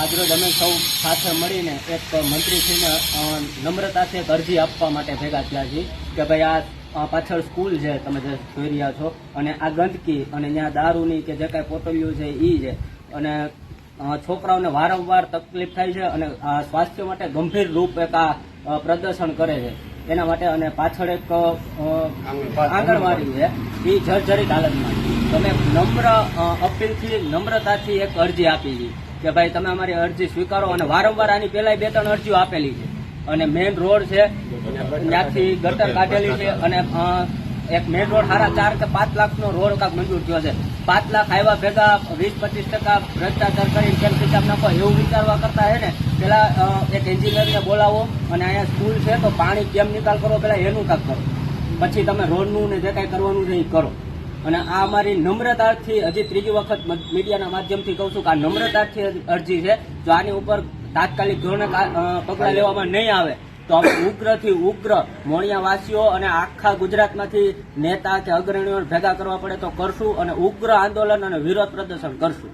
આજરોજ અમે સૌ સાથે મળીને એક મંત્રીશ્રીને નમ્રતાથી એક અરજી આપવા માટે ભેગા થયા છીએ કે ભાઈ આ પાછળ સ્કૂલ છે તમે જે જોઈ રહ્યા છો. અને આ ગંદકી અને ત્યાં દારૂની કે જે કાંઈ પોટલીઓ છે એ છે. અને છોકરાઓને વારંવાર તકલીફ થાય છે અને આ સ્વાસ્થ્ય માટે ગંભીર રૂપ એક આ પ્રદર્શન કરે છે. એના માટે અને પાછળ એક આંગણવાડી. છે. એ જર્જરિત હાલતમાં છે. તમે નમ્ર અપીલથી, નમ્રતાથી એક અરજી આપી છે કે ભાઈ તમે અમારી અરજી સ્વીકારો અને વારંવાર આની પહેલા બે ત્રણ અરજીઓ આપેલી છે. અને મેઇન રોડ છે, ત્યાંથી ગટર કાઢેલી છે અને એક મેઇન રોડ સારા ચાર કે પાંચ લાખનો રોડ કાંક મંજૂર થયો છે. પાંચ લાખ આવ્યા ભેગા, વીસ, પચીસ ટકા ભ્રષ્ટાચાર કરીને કેમ હિસાબ નાખો એવું વિચારવા કરતા હે ને, પેલા એક એન્જિનિયરને બોલાવો અને અહીંયા સ્કૂલ છે તો પાણી કેમ નિકાલ કરો, પેલા એનું કાંક કરો. પછી તમે રોડનું ને જે કાંઈ કરવાનું છે એ કરો. અને આ અમારી નમ્રતાથી હજી ત્રીજી વખત મીડિયાના માધ્યમથી કહું છું કે આ નમ્રતાથી અરજી છે. જો આની ઉપર તાત્કાલિક ધોરણે પગલાં લેવામાં નહીં આવે, તો અમે ઉગ્રથી ઉગ્ર મોણિયાવાસીઓ અને આખા ગુજરાતમાંથી નેતા કે અગ્રણીઓ ભેગા કરવા પડે તો કરશું અને ઉગ્ર આંદોલન અને વિરોધ પ્રદર્શન કરશું.